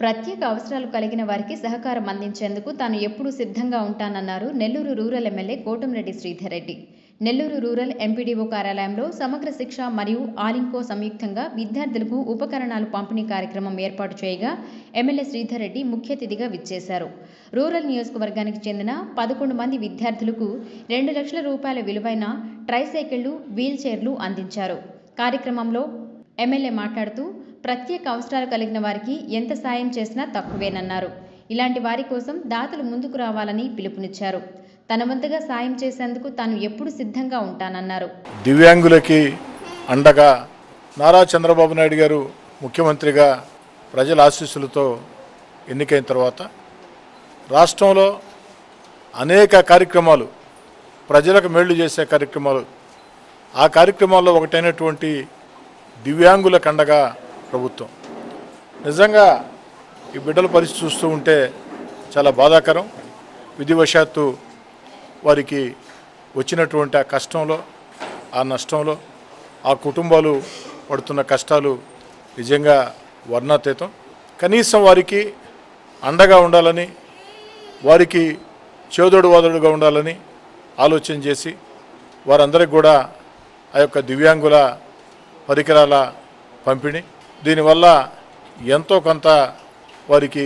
ప్రత్యేక అవసరాలు కలిగిన వారికి సహకారం అందించేందుకు తాను ఎప్పుడూ సిద్ధంగా ఉంటానన్నారు Nellore rural MLA Kotamreddy Sridhar Reddy Nellore rural MPDO కార్యాలయంలో సమగ్ర శిక్ష మరియు ఆలింకో సంయుక్తంగా విద్యార్థులకు ఉపకరణాలు పంపిణీ కార్యక్రమం ఏర్పాటు చేయగా ఎమ్మెల్యే శ్రీధర్ రెడ్డి ముఖ్య అతిథిగా విచ్చేశారు. రూరల్ నియోజకవర్గానికి చెందిన పదకొండు మంది విద్యార్థులకు రెండు లక్షల రూపాయల విలువైన ట్రైసైకిళ్ళు వీల్ చైర్లు అందించారు. కార్యక్రమంలో ఎమ్మెల్యే మాట్లాడుతూ ప్రత్యేక అవసరాలు కలిగిన వారికి ఎంత సాయం చేసినా తక్కువేనన్నారు. ఇలాంటి వారి కోసం దాతలు ముందుకు రావాలని పిలుపునిచ్చారు. తన వంతుగా సాయం చేసేందుకు తాను ఎప్పుడు సిద్ధంగా ఉంటానన్నారు. దివ్యాంగులకి అండగా నారా చంద్రబాబు నాయుడు గారు ముఖ్యమంత్రిగా ప్రజల ఆశీస్సులతో ఎన్నికైన తర్వాత రాష్ట్రంలో అనేక కార్యక్రమాలు ప్రజలకు మేళ్ళు చేసే కార్యక్రమాలు ఆ కార్యక్రమాల్లో ఒకటైనటువంటి దివ్యాంగుల కండగా ప్రభుత్వం. నిజంగా ఈ బిడ్డల పరిస్థితి చూస్తూ ఉంటే చాలా బాధాకరం. విధివశాత్తు వారికి వచ్చినటువంటి ఆ కష్టంలో ఆ నష్టంలో ఆ కుటుంబాలు పడుతున్న కష్టాలు నిజంగా వర్ణాతీతం. కనీసం వారికి అండగా ఉండాలని వారికి చేదోడు వాదోడుగా ఉండాలని ఆలోచన చేసి వారందరికి కూడా ఆ యొక్క దివ్యాంగుల పరికరాల పంపిణీ దీనివల్ల ఎంతో కొంత వారికి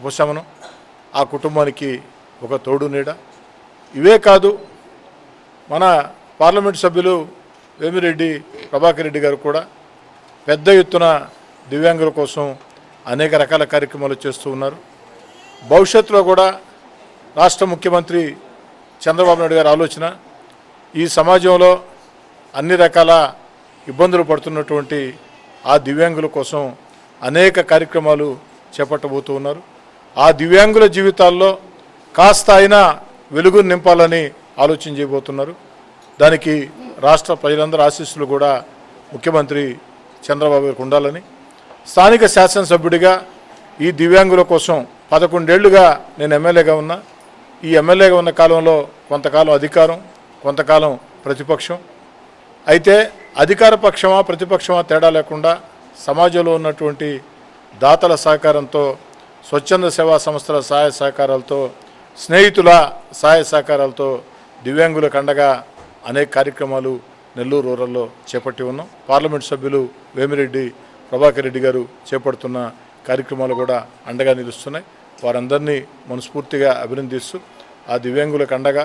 ఉపశమనం ఆ కుటుంబానికి ఒక తోడు నీడ. ఇవే కాదు మన పార్లమెంట్ సభ్యులు వేమిరెడ్డి ప్రభాకర్ రెడ్డి గారు కూడా పెద్ద ఎత్తున దివ్యాంగుల కోసం అనేక రకాల కార్యక్రమాలు చేస్తూ ఉన్నారు. భవిష్యత్తులో కూడా రాష్ట్ర ముఖ్యమంత్రి చంద్రబాబు నాయుడు గారి ఆలోచన ఈ సమాజంలో అన్ని రకాల ఇబ్బందులు పడుతున్నటువంటి ఆ దివ్యాంగుల కోసం అనేక కార్యక్రమాలు చేపట్టబోతూ ఉన్నారు. ఆ దివ్యాంగుల జీవితాల్లో కాస్త అయినా వెలుగు నింపాలని ఆలోచన చేయబోతున్నారు. దానికి రాష్ట్ర ప్రజలందరూ ఆశీస్సులు కూడా ముఖ్యమంత్రి చంద్రబాబు గారికి ఉండాలని. స్థానిక శాసనసభ్యుడిగా ఈ దివ్యాంగుల కోసం పదకొండేళ్ళుగా నేను ఎమ్మెల్యేగా ఉన్నా. ఈ ఎమ్మెల్యేగా ఉన్న కాలంలో కొంతకాలం అధికారం కొంతకాలం ప్రతిపక్షం. అయితే అధికార పక్షమా ప్రతిపక్షమా తేడా లేకుండా సమాజంలో ఉన్నటువంటి దాతల సహకారంతో స్వచ్ఛంద సేవా సంస్థల సహాయ సహకారాలతో స్నేహితుల సహాయ సహకారాలతో దివ్యాంగులకు అండగా అనేక కార్యక్రమాలు నెల్లూరు రూరల్లో చేపట్టి ఉన్నాం. పార్లమెంట్ సభ్యులు వేమిరెడ్డి ప్రభాకర్ రెడ్డి గారు చేపడుతున్న కార్యక్రమాలు కూడా అండగా నిలుస్తున్నాయి. వారందరినీ మనస్ఫూర్తిగా అభినందిస్తూ ఆ దివ్యాంగులకు అండగా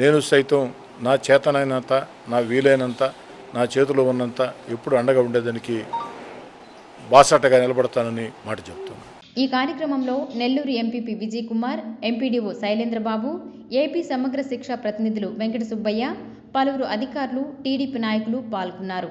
నేను సైతం నా చేతనైనంత నా వీలైనంత నా చేతిలో ఉన్నంత ఎప్పుడు అండగా ఉండేదానికి బాసటగా నిలబడతానని మాట చెప్తున్నాను ఈ కార్యక్రమంలో Nellore MPP Vijay Kumar MPDO Shailendrababu AP Samagra Shiksha ప్రతినిధులు వెంకట సుబ్బయ్య పలువురు అధికారులు టీడీపీ నాయకులు పాల్గొన్నారు.